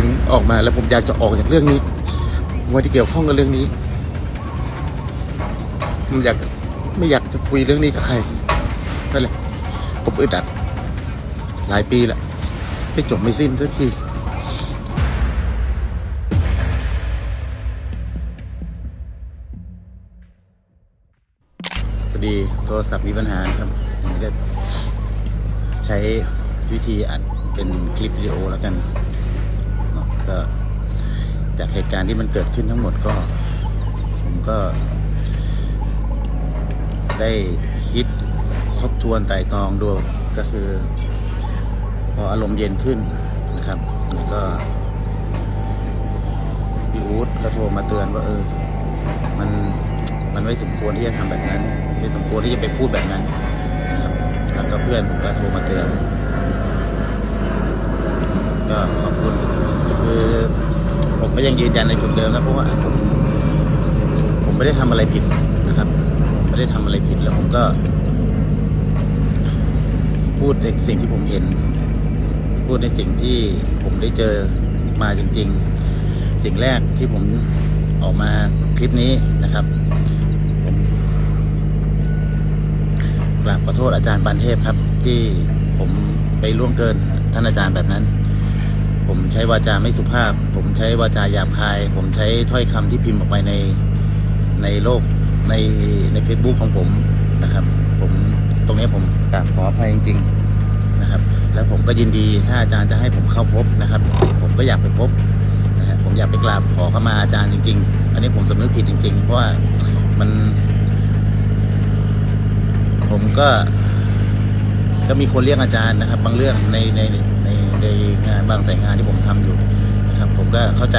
ถึงออกมาแล้วผมอยากจะออกจากเรื่องนี้ว่าที่เกี่ยวข้องกับเรื่องนี้ผมอยากไม่อยากจะคุยเรื่องนี้กับใครนั่นแหละผมอึดอัด หลายปีแล้วไม่จบไม่สิ้นสักทีพอดีโทรศัพท์มีปัญหาครับผมก็ใช้วิธีอัดเป็นคลิปวิดีโอแล้วกัน ก็จากเหตุการณ์ที่มันเกิดขึ้นทั้งหมดก็ ผมก็ ได้คิดทบทวนไตรตรองดูก็คือ พออารมณ์เย็นขึ้นนะครับ แล้วก็พี่อู๊ดก็โทรมาเตือนว่า เออ มันมันไม่สมควรที่จะทำแบบนั้น ไม่สมควรที่จะไปพูดแบบนั้นนะครับแล้วก็เพื่อนผมก็โทรมาเตือน ก็ขอบคุณ คือผมก็ยังยืนยันในจุดเดิมนะเพราะว่าผมผมไม่ได้ทำอะไรผิดนะครับ ไม่ได้ทำอะไรผิดแล้วผมก็ พูดในสิ่งที่ผมเห็น พูดในสิ่งที่ผมได้เจอมาจริง ๆ สิ่งแรกที่ผมออกมาคลิปนี้นะครับผมกราบขอโทษอาจารย์ปานเทพครับ ที่ผมไปล่วงเกินท่านอาจารย์แบบนั้น ผมใช้วาจาไม่สุภาพ ผมใช้วาจาหยาบคาย ผมใช้ถ้อยคำที่พิมพ์ออกไปในในโลกในใน Facebook ของผมนะครับ ผมตรงนี้ผมกราบขออภัยจริง ๆนะครับ แล้วผมก็ยินดีถ้าอาจารย์จะให้ผมเข้าพบนะครับ ผมก็อยากไปพบนะฮะผมอยากไปกราบขอเข้ามาอาจารย์จริง ๆ อันนี้ผมสำนึกผิดจริง ๆ เพราะว่ามัน ผมก็ก็มีคนเรียกอาจารย์นะครับ บางเรื่องในใน ในงานบางสายงานที่ผมทำอยู่นะครับ ผมก็เข้าใจ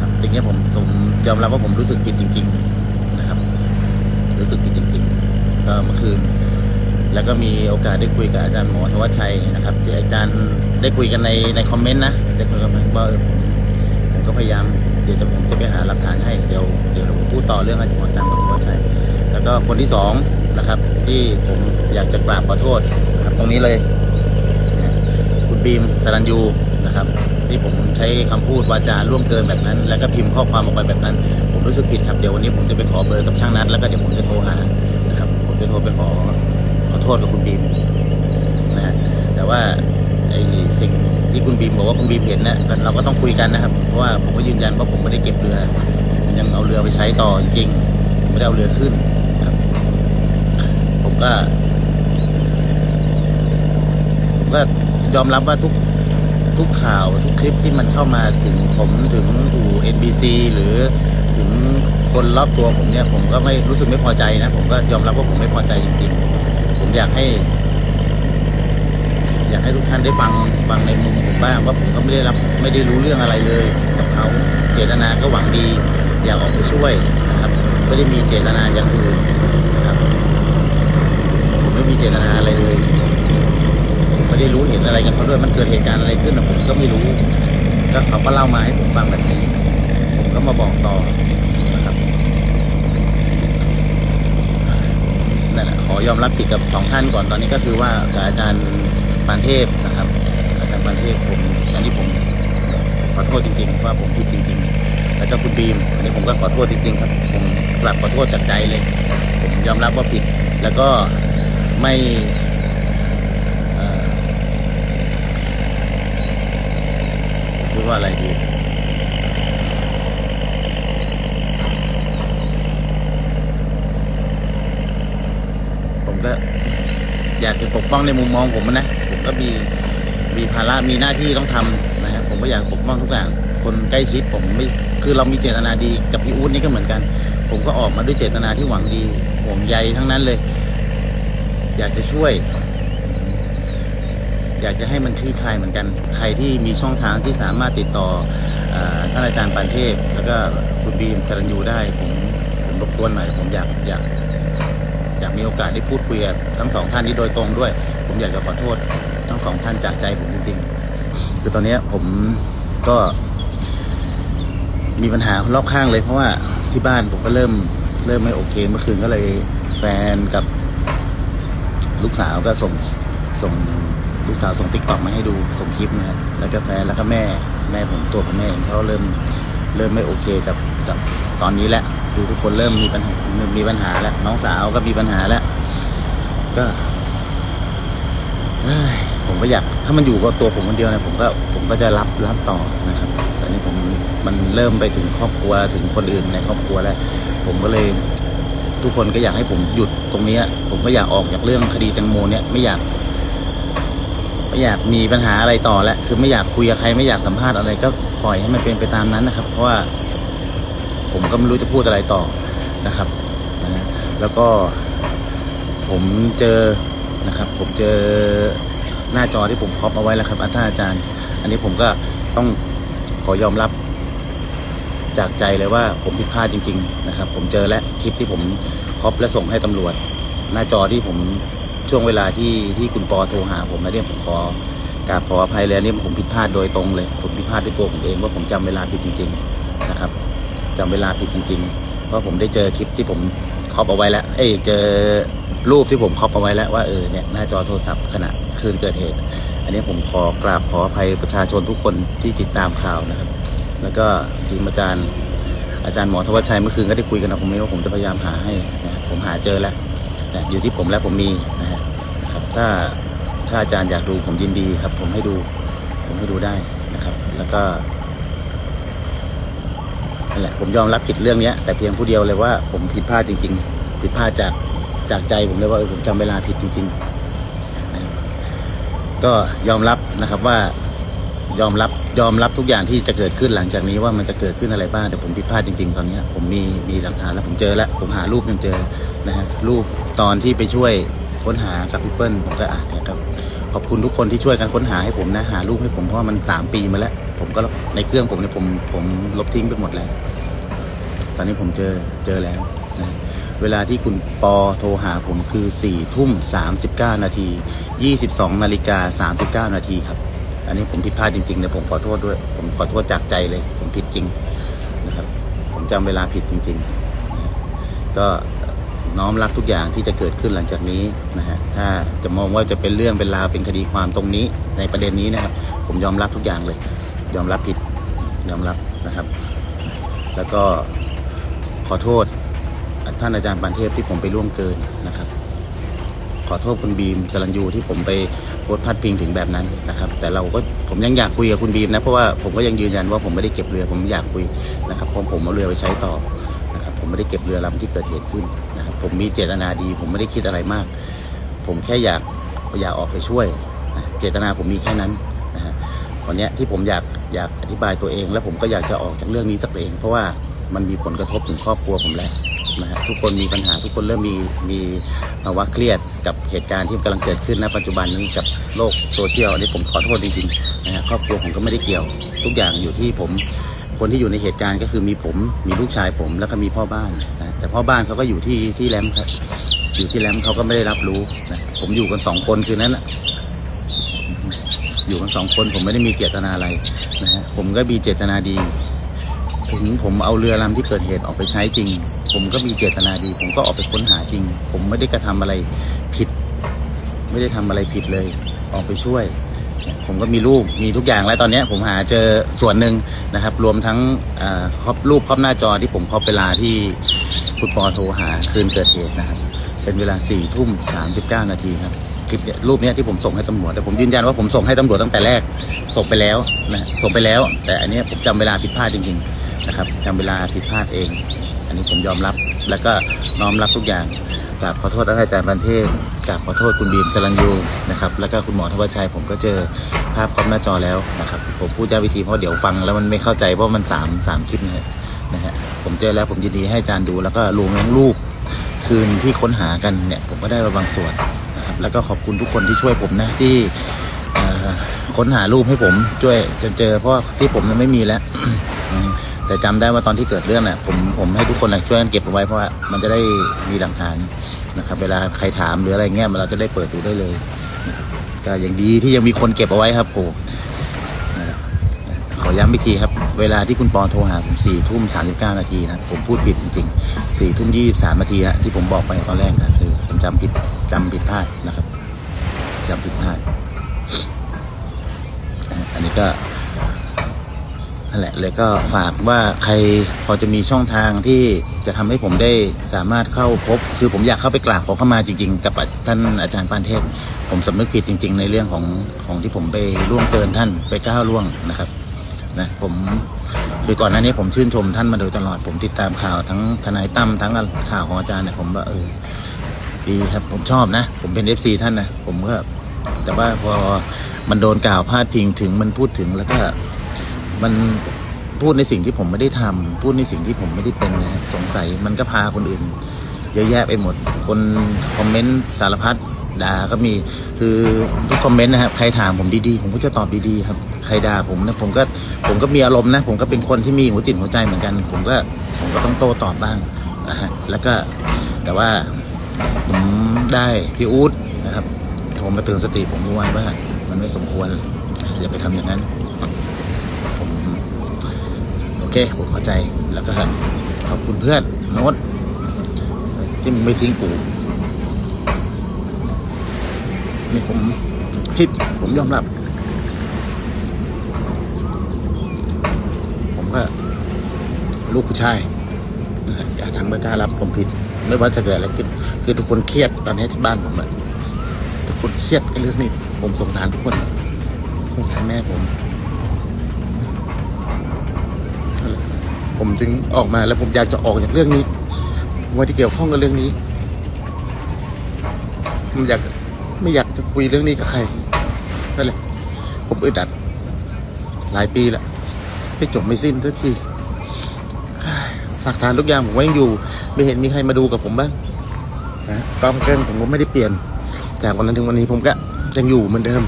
ครับทีนี้ผมผมยอมรับว่าผมรู้สึกผิดจริง ๆนะครับ รู้สึกผิดจริงๆ ก็เมื่อคืน แล้วก็มีโอกาสได้คุยกับอาจารย์หมอธวัชชัยนะครับที่อาจารย์ได้คุยกันในในคอมเมนต์นะได้คุยกันว่าเออผมผมก็พยายามเดี๋ยวจะผมจะไปหาหลักฐานให้เดี๋ยวเดี๋ยวผมพูดต่อเรื่องอาจารย์หมออาจารย์หมอธวัชชัยแล้วก็คนที่สองนะครับ ที่ผมอยากจะกราบขอโทษนะครับตรงนี้เลย บีมสรัญยูนะครับ ที่ผมใช้คำพูดวาจาล่วงเกินแบบนั้น แล้วก็พิมพ์ข้อความออกไปแบบนั้น ผมรู้สึกผิดครับเดี๋ยววันนี้ผมจะไปขอเบอร์กับช่างนัดแล้วก็เดี๋ยวผมจะโทรหานะครับผมจะโทรไปขอขอโทษกับคุณบีมนะฮะแต่ว่าไอ้สิ่งที่คุณบีมบอกว่าคุณบีมเห็นนะเราก็ต้องคุยกันนะครับเพราะว่าผมก็ยืนยันว่าผมไม่ได้เก็บเรือยังเอาเรือไปใช้ต่อจริงไม่ได้เอาเรือขึ้นครับ ผมก็ผมก็ ยอมรับว่าทุกทุกข่าวทุกคลิปที่มันเข้ามาถึงผมถึงอู่ NBC หรือถึงคนรอบตัวผมเนี่ย ผมก็ไม่รู้สึกไม่พอใจนะ ผมก็ยอมรับว่าผมไม่พอใจจริง ๆ ผมอยากให้ อยากให้ทุกท่านได้ฟังฟังในมุมผมบ้างว่าผมก็ไม่ได้รับไม่ได้รู้เรื่องอะไรเลยกับเขาเจตนาก็หวังดี อยากออกไปช่วยนะครับไม่ได้มีเจตนาอย่างอื่นนะครับ ผมไม่มีเจตนาอะไรเลย ไม่ได้รู้เห็นอะไรกับเขาด้วยมันเกิดเหตุการณ์อะไรขึ้นนะผมก็ไม่รู้ ก็เขาก็เล่ามาให้ผมฟังแบบนี้ ผมก็มาบอกต่อนะครับนั่นแหละขอยอมรับผิดกับสองท่านก่อนตอนนี้ก็คือว่ากับอาจารย์ปานเทพนะครับ อาจารย์ปานเทพผมอันนี้ผมขอโทษจริงๆว่าผมผิดจริง ๆ แล้วก็คุณบีมอันนี้ผมก็ขอโทษจริงๆครับผมกลับขอโทษจากใจเลย ผมยอมรับว่าผิด แล้วก็ไม่เอ่อ พูดว่าอะไรดีผมก็อยากจะปกป้องในมุมมองผมนะผมก็มีมีภาระมีหน้าที่ต้องทำนะฮะผมก็อยากปกป้องทุกอย่างคนใกล้ชิดผมไม่คือเรามีเจตนาดีกับพี่อู๊ดนี่ก็เหมือนกัน ผมก็ออกมาด้วยเจตนาที่หวังดีห่วงใยทั้งนั้นเลย อยากจะช่วย อยากจะให้มันคลี่คลายเหมือนกัน ใครที่มีช่องทางที่สามารถติดต่ออท่านอาจารย์ปานเทพ แล้วก็คุณบีมสรัญยูได้ ผมผมรบกวนหน่อยผมอยากอยากอยากมีโอกาสได้พูดคุยกับทั้งสองท่านนี้โดยตรงด้วย ผมอยากจะขอโทษทั้งสองท่านจากใจผมจริงๆ คือตอนนี้ผมก็ มีปัญหารอบข้างเลยเพราะว่าที่บ้านผมก็เริ่มเริ่มไม่โอเคเมื่อคืนก็เลยแฟนกับลูกสาวก็ส่งส่ง ลูกสาวส่งติ๊กต็อกมาให้ดูส่งคลิปนะฮะแล้วก็แฟนแล้วก็แม่แม่ผมตัวผมแม่เองเขาเริ่มเริ่มไม่โอเคกับกับตอนนี้แหละดูทุกคนเริ่มมีปัญหามีปัญหาแล้วน้องสาวก็มีปัญหาแล้ว ก็ผมก็อยากถ้ามันอยู่กับตัวผมคนเดียวเนี่ยผมก็ผมก็จะรับรับต่อนะครับแต่นี้ผมมันเริ่มไปถึงครอบครัวถึงคนอื่นในครอบครัวแล้ว ผมก็เลยทุกคนก็อยากให้ผมหยุดตรงนี้ ผมก็อยากออกจากเรื่องคดีแตงโมเนี่ยไม่อยาก ไม่อยากมีปัญหาอะไรต่อแล้วคือไม่อยากคุยกับใครไม่อยากสัมภาษณ์อะไรก็ปล่อยให้มันเป็นไปตามนั้นนะครับ เพราะว่าผมก็ไม่รู้จะพูดอะไรต่อนะครับนะแล้วก็ผมเจอนะครับ ผมเจอหน้าจอที่ผมครอปเอาไว้แล้วครับอาท่านอาจารย์ อันนี้ผมก็ต้องขอยอมรับจากใจเลยว่าผมผิดพลาดจริง ๆ นะครับ ผมเจอและคลิปที่ผมครอปและส่งให้ตำรวจ หน้าจอที่ผม ช่วงเวลาที่ที่คุณปอโทรหาผมแล้วเนี่ยผมขอกราบขออภัยเลยอันนี่ผมผิดพลาดโดยตรงเลย ผมผิดพลาดด้วยตัวผมเองว่าผมจำเวลาผิดจริง ๆนะครับจำเวลาผิดจริงๆเพราะผมได้เจอคลิปที่ผมครอปเอาไว้แล้ว เอ้ยเจอรูปที่ผมครอปเอาไว้แล้วว่าเออเนี่ยหน้าจอโทรศัพท์ขณะคืนเกิดเหตุ อันนี้ผมขอกราบขออภัยประชาชนทุกคนที่ติดตามข่าวนะครับ แล้วก็ทีมอาจารย์อาจารย์หมอทวัชชัยเมื่อคืนก็ได้คุยกันนะผมว่าผมจะพยายามหาให้นะผมหาเจอแล้ว นะอยู่ที่ผมและผมมีนะฮะครับถ้าถ้าอาจารย์อยากดูผมยินดีครับ ผมให้ดู ผมให้ดูได้นะครับ แล้วก็นั่นแหละผมยอมรับผิดเรื่องเนี้ย แต่เพียงผู้เดียวเลยว่าผมผิดพลาดจริง ๆ ผิดพลาดจากจากใจผมเลยว่าเออผมจำเวลาผิดจริงๆนะก็ยอมรับนะครับว่ายอมรับ ยอมรับทุกอย่างที่จะเกิดขึ้นหลังจากนี้ว่ามันจะเกิดขึ้นอะไรบ้างแต่ผมผิดพลาดจริง ๆ ตอนนี้ผมมีมีหลักฐานแล้วผมเจอแล้วผมหารูปยังเจอนะฮะรูปตอนที่ไปช่วยค้นหากับพี่เปิ้ลผมก็อ่านนี่ยครับขอบคุณทุกคนที่ช่วยกันค้นหาให้ผมนะหารูปให้ผมเพราะว่ามันสามปีมาแล้ว ผมก็ในเครื่องผมเนี่ยผมผมลบทิ้งไปหมดแล้ว ตอนนี้ผมเจอเจอแล้วนะเวลาที่คุณปอโทรหาผมคือ4ี่ทุ่ม39นาที22นาฬิกา39นาทีครับ อันนี้ผมผิดพลาดจริงๆเนี่ยผมขอโทษด้วย ผมขอโทษจากใจเลย ผมผิดจริงนะครับ ผมจำเวลาผิดจริง ๆ ก็น้อมรับทุกอย่างที่จะเกิดขึ้นหลังจากนี้นะฮะถ้าจะมองว่าจะเป็นเรื่องเป็นราวเป็นคดีความตรงนี้ ในประเด็นนี้นะครับ ผมยอมรับทุกอย่างเลย ยอมรับผิดยอมรับนะครับ แล้วก็ขอโทษท่านอาจารย์ปานเทพที่ผมไปล่วงเกินนะครับ ขอโทษคุณบีมสรัญยูที่ผมไปโพสต์พัดพิงถึงแบบนั้นนะครับ แต่เราก็ผมยังอยากคุยกับคุณบีมนะเพราะว่าผมก็ยังยืนยันว่าผมไม่ได้เก็บเรือผมอยากคุยนะครับเพราะผมเอาเรือไปใช้ต่อนะครับผมไม่ได้เก็บเรือลำที่เกิดเหตุขึ้นนะครับผมมีเจตนาดี ผมไม่ได้คิดอะไรมาก ผมแค่อยากอยากออกไปช่วยนะเจตนาผมมีแค่นั้นนะฮะวันนี้ที่ผมอยากอยากอธิบายตัวเอง แล้วผมก็อยากจะออกจากเรื่องนี้สักเอง เพราะว่ามันมีผลกระทบถึงครอบครัวผมแล้ว นะฮะทุกคนมีปัญหาทุกคนเริ่มมีมีภาวะเครียดกับเหตุการณ์ที่กำลังเกิดขึ้นณปัจจุบันนี้กับโลกโซเชียลอันนี้ผมขอโทษจริงๆนะฮะครอบครัวผมก็ไม่ได้เกี่ยว ทุกอย่างอยู่ที่ผมคนที่อยู่ในเหตุการณ์ก็คือมีผมมีลูกชายผมแล้วก็มีพ่อบ้านนะแต่พ่อบ้านเขาก็อยู่ที่ที่แรมครับอยู่ที่แรมเขาก็ไม่ได้รับรู้นะผมอยู่กันสองคนคืนนั้นแหละอยู่กันสองคนผมไม่ได้มีเจตนาอะไรนะฮะผมก็มีเจตนาดี ถึงผมเอาเรือลำที่เกิดเหตุออกไปใช้จริง ผมก็มีเจตนาดี ผมก็ออกไปค้นหาจริง ผมไม่ได้กระทำอะไรผิด ไม่ได้ทำอะไรผิดเลย ออกไปช่วย ผมก็มีรูปมีทุกอย่างแล้วตอนนี้ผมหาเจอส่วนหนึ่งนะครับ รวมทั้งครอบรูปครอบหน้าจอที่ผมครอบเวลาที่คุณปอโทรหาคืนเกิดเหตุนะครับ เป็นเวลา4ี่ทุ่มสามสิบเก้านาทีครับคลิปเนี่ยรูปเนี้ยที่ผมส่งให้ตำรวจแต่ผมยืนยันว่าผมส่งให้ตำรวจตั้งแต่แรกส่งไปแล้วนะส่งไปแล้ว แต่อันนี้ผมจำเวลาผิดพลาดจริง ๆ นะครับจำเวลาผิดพลาดเอง อันนี้ผมยอมรับแล้วก็น้อมรับทุกอย่างกราบขอโทษอาจารย์บันเทพกราบขอโทษคุณบีมสรัญยูนะครับแล้วก็คุณหมอทวชชัยผมก็เจอภาพครอบหน้าจอแล้วนะครับผมพูดย้ำวิธีเพราะเดี๋ยวฟังแล้วมันไม่เข้าใจเพราะมันสามสามคลิปนะฮะนะฮะผมเจอแล้วผมยินดีให้อาจารย์ดู แล้วก็รวมทั้งรูปคืนที่ค้นหากันเนี่ยผมก็ได้มาบางส่วนนะครับแล้วก็ขอบคุณทุกคนที่ช่วยผมนะที่ค้นหารูปให้ผมช่วยจนเจอเพราะที่ผมนั้นไม่มีแล้ว แต่จำได้ว่าตอนที่เกิดเรื่องน่ะผมผมให้ทุกคนน่ะช่วยกันเก็บเอาไว้เพราะว่ามันจะได้มีหลักฐานนะครับ เวลาใครถามหรืออะไรเงี้ยเราจะได้เปิดดูได้เลยนะครับก็อย่างดีที่ยังมีคนเก็บเอาไว้ครับผมนะครับขอย้ำอีกทีครับ เวลาที่คุณปอโทรหาผมสี่ทุ่มสามสิบเก้านาทีนะผมพูดผิดจริงๆสี่ทุ่มยี่สิบสามนาทีฮะที่ผมบอกไปตอนแรกนะคือผมจำผิดจำผิดพลาดนะครับจำผิดพลาดอันนี้ก็ นั่นแหละเลยก็ฝากว่าใครพอจะมีช่องทางที่จะทำให้ผมได้สามารถเข้าพบ คือผมอยากเข้าไปกราบขอเข้ามาจริง ๆ กับท่านอาจารย์ปานเทพ ผมสำนึกผิดจริง ๆ ในเรื่องของของที่ผมไปล่วงเกินท่านไปก้าวล่วงนะครับนะผมคือก่อนหน้านี้ผมชื่นชมท่านมาโดยตลอดผมติดตามข่าวทั้งทนายตั้มทั้งข่าวของอาจารย์เนี่ยผมว่าเออดีครับผมชอบนะ ผมเป็นเอฟซีท่านนะผมก็แต่ว่าพอมันโดนกล่าวพาดพิงถึงมันพูดถึงแล้วก็ มันพูดในสิ่งที่ผมไม่ได้ทำพูดในสิ่งที่ผมไม่ได้เป็นนะสงสัยมันก็พาคนอื่น เยอะแยะไปหมด คนคอมเมนต์สารพัดด่าก็มีคือทุกคอมเมนต์นะครับใครถามผมดีๆ ผมก็จะตอบดีๆครับ ใครด่าผมนะผมก็ผมก็มีอารมณ์นะ ผมก็เป็นคนที่มีหัวจิตหัวใจเหมือนกัน ผมก็ผมก็ต้องโต้ตอบบ้างนะฮะแล้วก็แต่ว่าผมได้พี่อู๊ดนะครับโทรมาเตือนสติผมทุกวันว่า มันไม่สมควรอย่าไปทำอย่างนั้น เคผมเข้าใจแล้วก็ขอบคุณเพื่อนโน้ตที่มึงไม่ทิ้งกูนี่ผมผิดผมยอมรับ ผมก็ลูกผู้ชายอย่าทำไม่กล้ารับผมผิด ไม่ว่าจะเกิดอะไรขึ้นคือทุกคนเครียดตอนนี้ที่บ้านผมอะทุกคนเครียดกับเรื่องนี้ ผมสงสารทุกคน สงสารแม่ผม ผมจึงออกมาแล้วผมอยากจะออกจากเรื่องนี้ว่าที่เกี่ยวข้องกับเรื่องนี้ ผมอยากไม่อยากจะคุยเรื่องนี้กับใครนั่นแหละผมอึดอัด หลายปีแล้วไม่จบไม่สิ้นทันทีหลักฐานทุกอย่างผมยังอยู่ ไม่เห็นมีใครมาดูกับผมบ้างนะกล้องเกินผมก็ไม่ได้เปลี่ยน จากวันนั้นถึงวันนี้ผมก็ยังอยู่เหมือนเดิม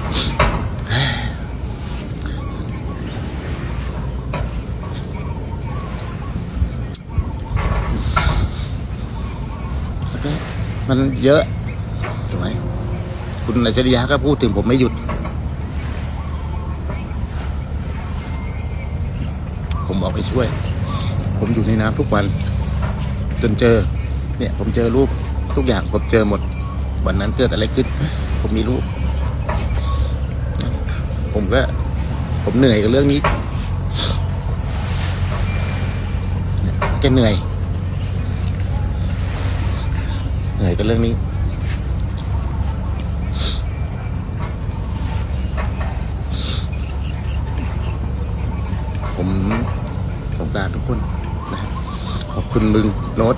มันเยอะถูกไหมคุณอัจฉริยะก็พูดถึงผมไม่หยุด ผมออกไปช่วย ผมอยู่ในน้ำทุกวัน จนเจอ เนี่ย ผมเจอรูปทุกอย่างผมเจอหมด วันนั้นเกิดอะไรขึ้น ผมมีรูป ผมก็ ผมเหนื่อยกับเรื่องนี้เนี่ยแกเหนื่อย เหนื่อยกับเรื่องนี้ ผมสงสารทุกคนนะขอบคุณมึงโน้ต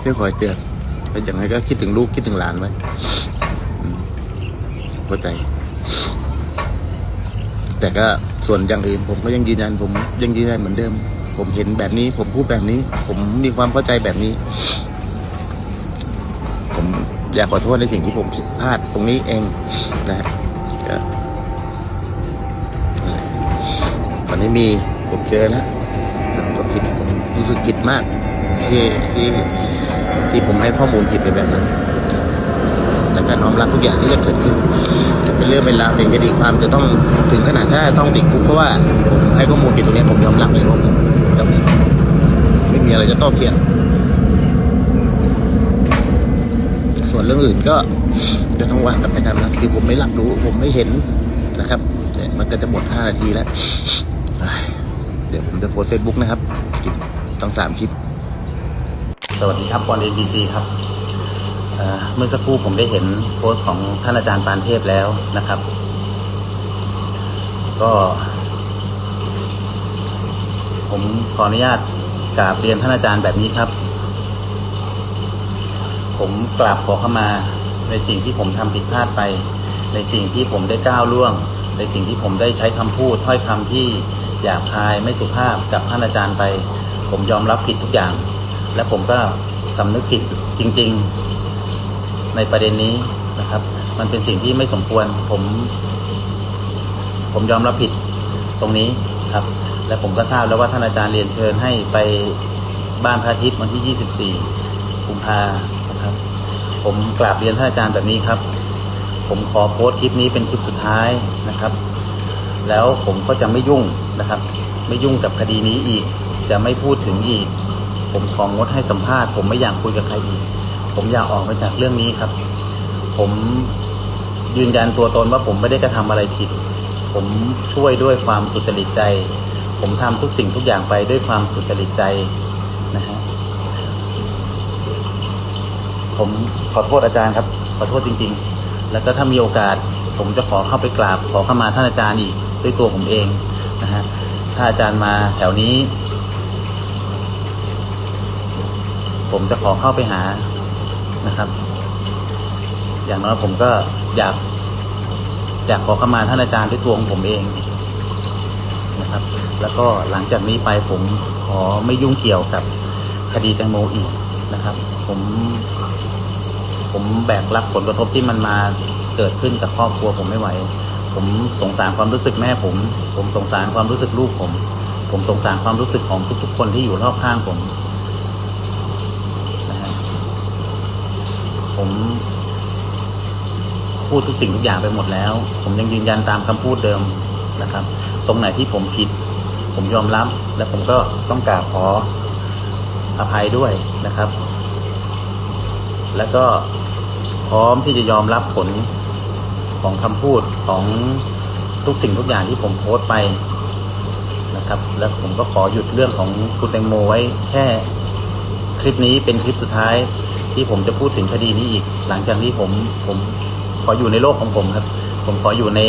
ที่คอยเตือนเป็นอย่างไรก็คิดถึงลูกคิดถึงหลานไว้เข้าใจแต่ก็ส่วนอย่างอื่นผมก็ยังยืนยันผมยังยืนยันเหมือนเดิม ผมเห็นแบบนี้ ผมพูดแบบนี้ ผมมีความเข้าใจแบบนี้ ผมอยากขอโทษในสิ่งที่ผมผิดพลาดตรงนี้เองนะฮะก็ตอนนี้มีผมเจอแล้วผมผิดผมรู้สึกผิดมาก ที่ที่ที่ผมให้ข้อมูลผิดไปแบบนั้นแล้วก็น้อมรับทุกอย่างที่จะเกิดขึ้นจะเป็นเรื่องเป็นราวเป็นคดีความจะต้องถึงขนาดถ้าต้องติดคุกเพราะว่าผมให้ข้อมูลผิดตรงนี้ผมยอมรับเลยว่า มีอะไรจะโต้เถียงส่วนเรื่องอื่นก็จะต้องว่ากันไปตามนั้นคือผมไม่รับรู้ผมไม่เห็นนะครับแต่มันก็จะหมดห้านาทีแล้ว เดี๋ยวผมจะโพสเฟซบุ๊กนะครับคลิปต้งสามคลิป สวัสดีครับบอลเอ็นบีซีครับเอ่อเมื่อสักครู่ผมได้เห็นโพสต์ของท่านอาจารย์ปานเทพแล้วนะครับ ก็ ผมขออนุญาต กราบเรียนท่านอาจารย์แบบนี้ครับ ผมกราบขอเข้ามาในสิ่งที่ผมทำผิดพลาดไป ในสิ่งที่ผมได้ก้าวล่วง ในสิ่งที่ผมได้ใช้คำพูดถ้อยคำที่หยาบคายไม่สุภาพกับท่านอาจารย์ไป ผมยอมรับผิดทุกอย่าง และผมก็สำนึกผิดจริง ๆ ในประเด็นนี้นะครับ มันเป็นสิ่งที่ไม่สมควรผม ผมยอมรับผิดตรงนี้ครับ และผมก็ทราบแล้วว่าท่านอาจารย์เรียนเชิญให้ไปบ้านพระอาทิตย์วันที่ 24กุมภานะครับ ผมกราบเรียนท่านอาจารย์แบบนี้ครับ ผมขอโพสต์คลิปนี้เป็นคลิปสุดท้ายนะครับ แล้วผมก็จะไม่ยุ่งนะครับ ไม่ยุ่งกับคดีนี้อีก จะไม่พูดถึงอีก ผมของงดให้สัมภาษณ์ ผมไม่อยากคุยกับใครอีก ผมอยากออกมาจากเรื่องนี้ครับ ผมยืนยันตัวตนว่าผมไม่ได้กระทำอะไรผิด ผมช่วยด้วยความสุจริตใจ ผมทำทุกสิ่งทุกอย่างไปด้วยความสุจริตใจนะฮะผมขอโทษอาจารย์ครับ ขอโทษจริง ๆ แล้วก็ถ้ามีโอกาส ผมจะขอเข้าไปกราบ ขอเข้ามาท่านอาจารย์อีกด้วยตัวผมเองนะฮะถ้าอาจารย์มาแถวนี้ ผมจะขอเข้าไปหานะครับ อย่างน้อยผมก็อยากอยากขอเข้ามาท่านอาจารย์ด้วยตัวของผมเอง นะครับ แล้วก็หลังจากนี้ไปผมขอไม่ยุ่งเกี่ยวกับคดีแตงโมอีกนะครับ ผม ผมแบกรับผลกระทบที่มันมาเกิดขึ้นกับครอบครัวผมไม่ไหว ผมสงสารความรู้สึกแม่ผม ผมสงสารความรู้สึกลูกผม ผมสงสารความรู้สึกของทุก ๆ คนที่อยู่รอบข้างผมนะฮะผมพูดทุกสิ่งทุกอย่างไปหมดแล้ว ผมยังยืนยันตามคำพูดเดิม นะครับ ตรงไหนที่ผมผิด ผมยอมรับ และผมก็ต้องกราบขออภัยด้วยนะครับ แล้วก็พร้อมที่จะยอมรับผลของคำพูดของทุกสิ่งทุกอย่างที่ผมโพสต์ไปนะครับ แล้วผมก็ขอหยุดเรื่องของคุณแตงโมไว้แค่คลิปนี้เป็นคลิปสุดท้ายที่ผมจะพูดถึงคดีนี้อีก หลังจากนี้ผมผมขออยู่ในโลกของผมครับ ผมขออยู่ใน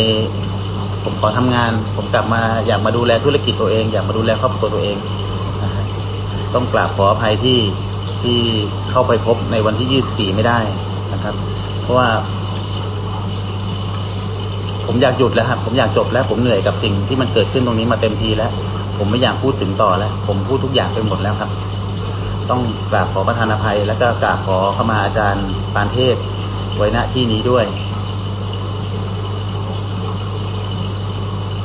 ผมขอทำงาน ผมกลับมาอยากมาดูแลธุรกิจตัวเอง อยากมาดูแลครอบครัวตัวเอง ต้องกราบขออภัยที่ที่เข้าไปพบในวันที่ 24 ไม่ได้นะครับ เพราะว่า ผมอยากหยุดแล้วครับผมอยากจบแล้ว ผมเหนื่อยกับสิ่งที่มันเกิดขึ้นตรงนี้มาเต็มทีแล้ว ผมไม่อยากพูดถึงต่อแล้ว ผมพูดทุกอย่างไปหมดแล้วครับ ต้องกราบขอประทานอภัย แล้วก็กราบขอเข้ามาอาจารย์ปานเทพไว้ณที่นี้ด้วย